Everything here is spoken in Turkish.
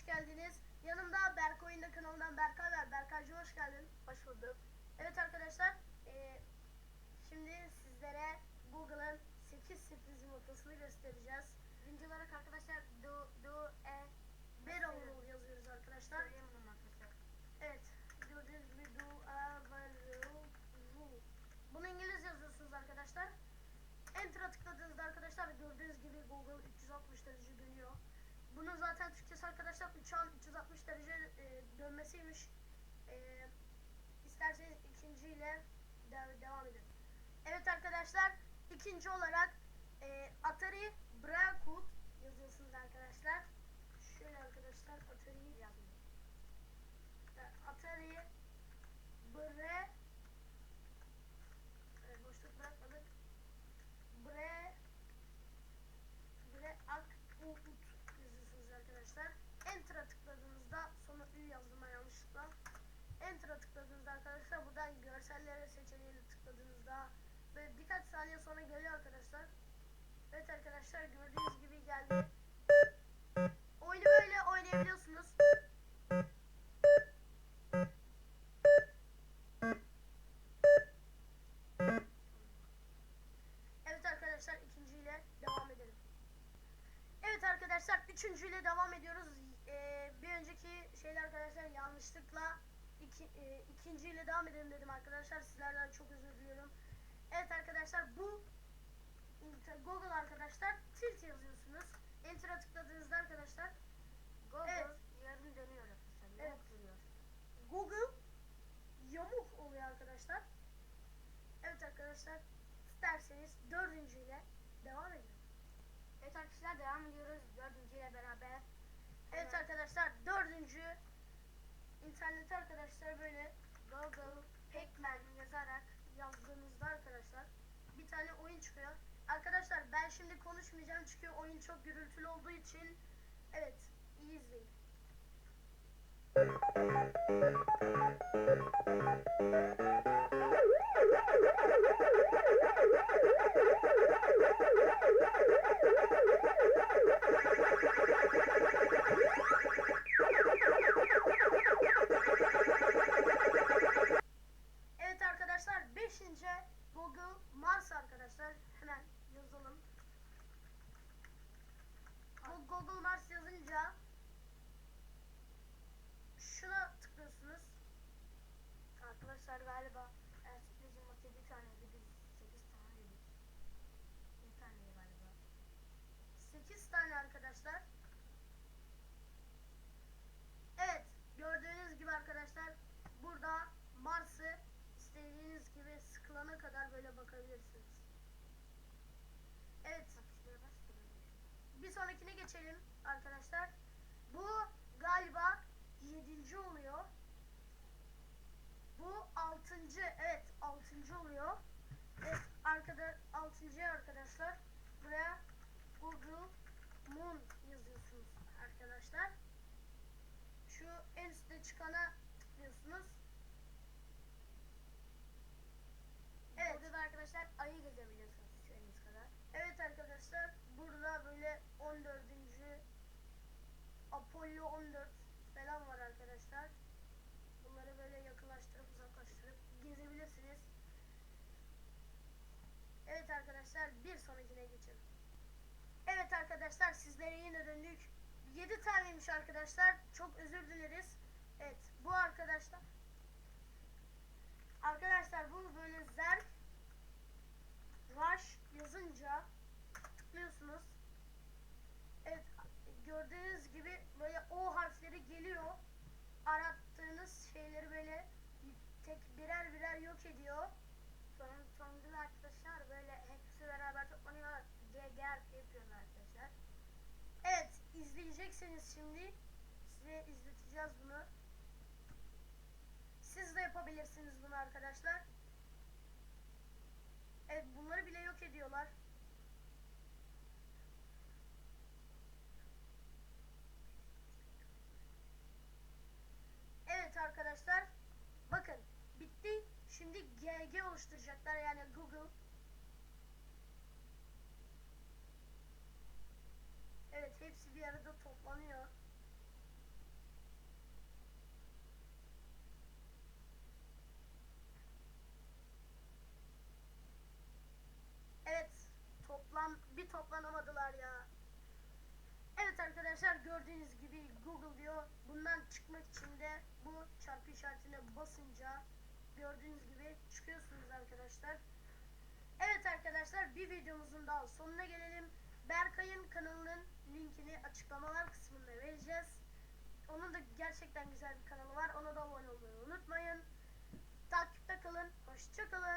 hoş geldiniz. Yanımda Berk Oyunda kanalından Berkay var. Berkaycığım hoş geldin. Hoş bulduk. Evet arkadaşlar, eee, şimdi sizlere Google'ın 8 sürpriz yumurtasını göstereceğiz. Birinci olarak arkadaşlar do do e Barrel yazıyoruz arkadaşlar. Evet, gördüğünüz gibi do a barrel rule. Bunu İngiliz yazıyorsunuz arkadaşlar. Enter'a tıkladığınızda arkadaşlar gördüğünüz gibi Google 360 derece dönüyor. Bunun zaten Türkçesi arkadaşlar uçağın 360 derece e, dönmesiymiş. E, isterseniz ikinciyle de- devam edelim. Evet arkadaşlar ikinci olarak e, Atari Braille yazıyorsunuz arkadaşlar. Şöyle arkadaşlar Atari'yi Yazmıyor. Atari Bre e, boşluk bırakmadık. Bre Bre Ak U Ut yazıyorsunuz arkadaşlar. Enter'a tıkladığınızda sonra Ü yazdım ben yanlışlıkla. Enter'a tıkladığınızda arkadaşlar buradan görsellere seçeneğine tıkladığınızda böyle birkaç saniye sonra geliyor arkadaşlar. Evet arkadaşlar gördüğünüz gibi geldi. Oyunu böyle oynayabiliyorsunuz. Evet arkadaşlar ikinciyle devam edelim. Evet arkadaşlar üçüncüyle devam ediyoruz. Ee, bir önceki şeyler arkadaşlar yanlışlıkla e, ikinciyle devam edelim dedim arkadaşlar. Sizlerden çok özür diliyorum. Evet arkadaşlar bu Google arkadaşlar tilt yazıyorsunuz. Enter'a tıkladığınızda arkadaşlar Google Evet. yarım dönüyor arkadaşlar. Evet. Google yamuk oluyor arkadaşlar. Evet arkadaşlar isterseniz dördüncüyle devam edelim. Evet arkadaşlar devam ediyoruz dördüncüyle beraber. Evet arkadaşlar dördüncü internette arkadaşlar böyle Google Pac-Man yazarak yazdığınızda arkadaşlar bir tane oyun çıkıyor. Arkadaşlar ben şimdi konuşmayacağım çünkü oyun çok gürültülü olduğu için evet iyi izleyin. Evet Google Mars arkadaşlar hemen yazalım. Google Mars yazınca şuna tıklıyorsunuz. arkadaşlar galiba e, sürpriz yumurta bir tane biz 8 tane. Bir tane galiba. 8 tane arkadaşlar. Evet gördüğünüz gibi arkadaşlar burada Mars'ı istediğiniz gibi sıkılana kadar böyle bakabilirsiniz. Evet bir sonrakine geçelim arkadaşlar. Bu galiba 7. oluyor. Bu 6. evet 6. oluyor. Evet arkada 6. arkadaşlar. Buraya Google Moon yazıyorsunuz arkadaşlar. Şu en üstte çıkana tıklıyorsunuz. Evet. Burada da arkadaşlar ayı gezebiliyorsunuz istediğiniz kadar. Evet arkadaşlar burada böyle 14. Apollo 14 falan var arkadaşlar. Bunları böyle yakınlaştırıp uzaklaştırıp gezebilirsiniz. Evet arkadaşlar bir sonrakine geçelim. Evet arkadaşlar sizlere yine döndük. 7 taneymiş arkadaşlar. Çok özür dileriz. Evet bu arkadaşlar. Arkadaşlar bu böyle zerk Rush yazınca tıklıyorsunuz. Evet gördüğünüz gibi böyle O harfleri geliyor. Arattığınız şeyleri böyle tek birer birer yok ediyor. Son, sonunda da arkadaşlar böyle hepsi beraber toplanıyor. GG harfi yapıyorlar arkadaşlar. Evet izleyecekseniz şimdi size izleteceğiz bunu. Siz de yapabilirsiniz bunu arkadaşlar. Evet bunları bile yok ediyorlar. DG oluşturacaklar yani Google. Evet hepsi bir arada toplanıyor. Evet toplan bir toplanamadılar ya. Evet arkadaşlar gördüğünüz gibi Google diyor. Bundan çıkmak için de bu çarpı işaretine basınca gördüğünüz gibi çıkıyorsunuz arkadaşlar. Evet arkadaşlar bir videomuzun daha sonuna gelelim. Berkay'ın kanalının linkini açıklamalar kısmında vereceğiz. Onun da gerçekten güzel bir kanalı var. Ona da abone olmayı unutmayın. Takipte kalın. Hoşçakalın.